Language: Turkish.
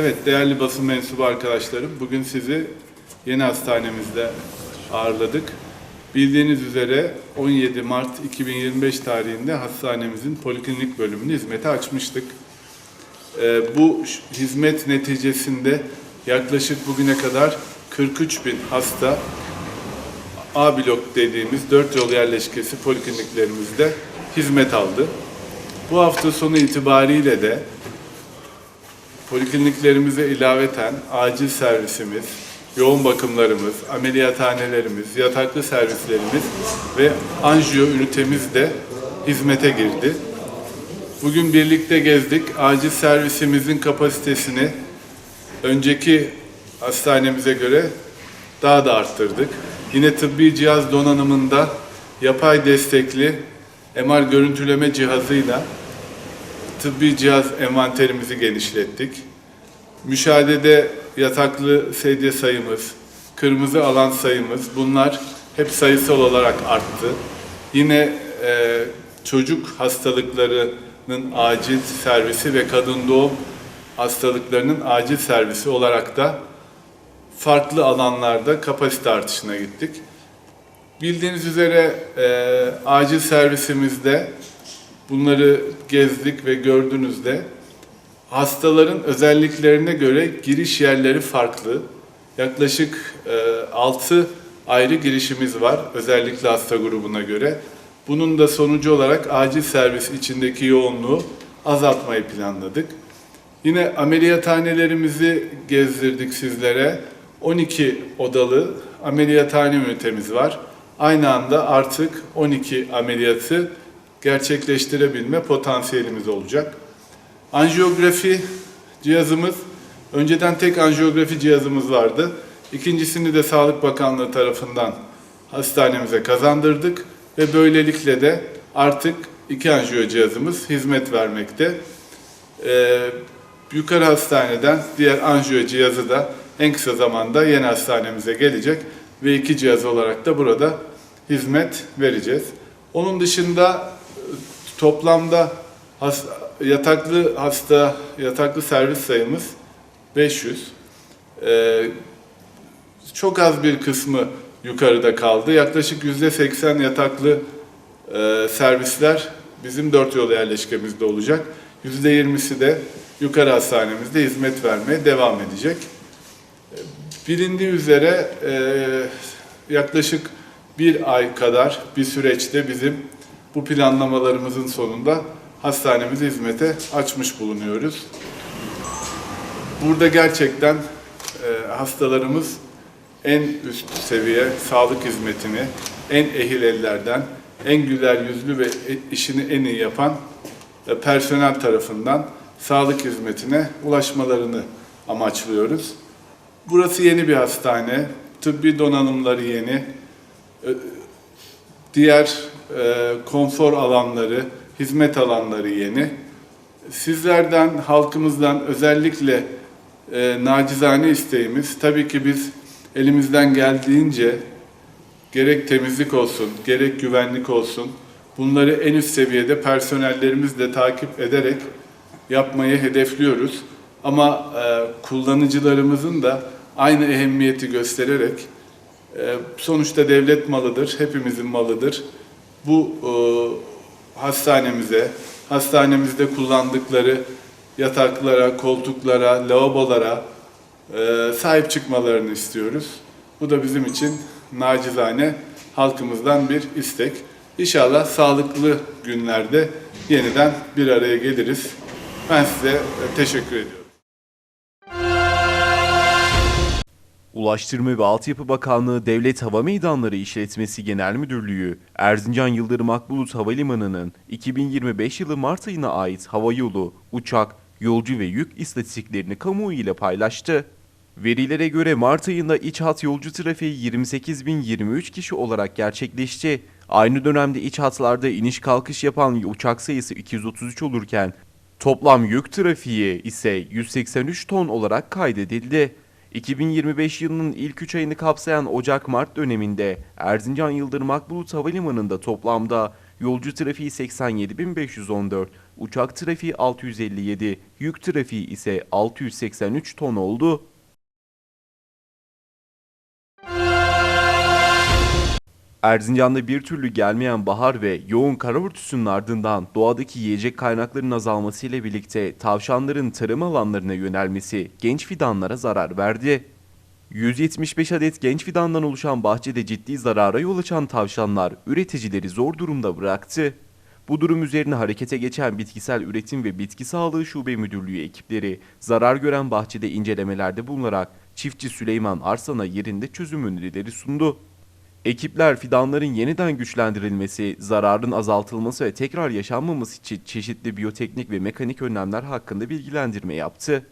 Evet değerli basın mensubu arkadaşlarım bugün sizi yeni hastanemizde ağırladık. Bildiğiniz üzere 17 Mart 2025 tarihinde hastanemizin poliklinik bölümünü hizmete açmıştık. Ee, bu hizmet neticesinde yaklaşık bugüne kadar 43 bin hasta A blok dediğimiz 4 yol yerleşkesi polikliniklerimizde hizmet aldı. Bu hafta sonu itibariyle de Polikliniklerimize ilaveten acil servisimiz, yoğun bakımlarımız, ameliyathanelerimiz, yataklı servislerimiz ve anjiyo ünitemiz de hizmete girdi. Bugün birlikte gezdik. Acil servisimizin kapasitesini önceki hastanemize göre daha da arttırdık. Yine tıbbi cihaz donanımında yapay destekli MR görüntüleme cihazıyla tıbbi cihaz envanterimizi genişlettik. Müşahedede yataklı sedye sayımız, kırmızı alan sayımız bunlar hep sayısal olarak arttı. Yine e, çocuk hastalıklarının acil servisi ve kadın doğum hastalıklarının acil servisi olarak da farklı alanlarda kapasite artışına gittik. Bildiğiniz üzere e, acil servisimizde bunları gezdik ve gördünüz de hastaların özelliklerine göre giriş yerleri farklı. Yaklaşık e, 6 ayrı girişimiz var özellikle hasta grubuna göre. Bunun da sonucu olarak acil servis içindeki yoğunluğu azaltmayı planladık. Yine ameliyathanelerimizi gezdirdik sizlere. 12 odalı ameliyathane ünitemiz var. Aynı anda artık 12 ameliyatı gerçekleştirebilme potansiyelimiz olacak. Anjiyografi cihazımız, önceden tek anjiyografi cihazımız vardı. İkincisini de Sağlık Bakanlığı tarafından hastanemize kazandırdık ve böylelikle de artık iki anjiyo cihazımız hizmet vermekte. Ee, yukarı hastaneden diğer anjiyo cihazı da en kısa zamanda yeni hastanemize gelecek ve iki cihaz olarak da burada hizmet vereceğiz. Onun dışında toplamda has- yataklı hasta, yataklı servis sayımız 500. Ee, çok az bir kısmı yukarıda kaldı. Yaklaşık %80 yataklı e, servisler bizim dört yol yerleşkemizde olacak. %20'si de yukarı hastanemizde hizmet vermeye devam edecek. E, Bilindiği üzere e, yaklaşık bir ay kadar bir süreçte bizim bu planlamalarımızın sonunda hastanemizi hizmete açmış bulunuyoruz. Burada gerçekten e, hastalarımız en üst seviye sağlık hizmetini en ehil ellerden, en güler yüzlü ve e- işini en iyi yapan e, personel tarafından sağlık hizmetine ulaşmalarını amaçlıyoruz. Burası yeni bir hastane, tıbbi donanımları yeni, e, diğer e, konfor alanları, hizmet alanları yeni. Sizlerden, halkımızdan özellikle e, nacizane isteğimiz, tabii ki biz elimizden geldiğince gerek temizlik olsun, gerek güvenlik olsun, bunları en üst seviyede personellerimizle takip ederek yapmayı hedefliyoruz. Ama e, kullanıcılarımızın da aynı ehemmiyeti göstererek e, sonuçta devlet malıdır, hepimizin malıdır. Bu e, hastanemize, hastanemizde kullandıkları yataklara, koltuklara, lavabolara e, sahip çıkmalarını istiyoruz. Bu da bizim için nacizane halkımızdan bir istek. İnşallah sağlıklı günlerde yeniden bir araya geliriz. Ben size teşekkür ediyorum. Ulaştırma ve Altyapı Bakanlığı Devlet Hava Meydanları İşletmesi Genel Müdürlüğü, Erzincan Yıldırım Akbulut Havalimanı'nın 2025 yılı Mart ayına ait hava yolu, uçak, yolcu ve yük istatistiklerini kamuoyu ile paylaştı. Verilere göre Mart ayında iç hat yolcu trafiği 28.023 kişi olarak gerçekleşti. Aynı dönemde iç hatlarda iniş kalkış yapan uçak sayısı 233 olurken toplam yük trafiği ise 183 ton olarak kaydedildi. 2025 yılının ilk 3 ayını kapsayan Ocak-Mart döneminde Erzincan Yıldırım Akbulut Havalimanı'nda toplamda yolcu trafiği 87.514, uçak trafiği 657, yük trafiği ise 683 ton oldu. Erzincan'da bir türlü gelmeyen bahar ve yoğun kara ardından doğadaki yiyecek kaynaklarının azalmasıyla birlikte tavşanların tarım alanlarına yönelmesi genç fidanlara zarar verdi. 175 adet genç fidandan oluşan bahçede ciddi zarara yol açan tavşanlar üreticileri zor durumda bıraktı. Bu durum üzerine harekete geçen Bitkisel Üretim ve Bitki Sağlığı Şube Müdürlüğü ekipleri zarar gören bahçede incelemelerde bulunarak çiftçi Süleyman Arslan'a yerinde çözüm önerileri sundu. Ekipler fidanların yeniden güçlendirilmesi, zararın azaltılması ve tekrar yaşanmaması için çeşitli biyoteknik ve mekanik önlemler hakkında bilgilendirme yaptı.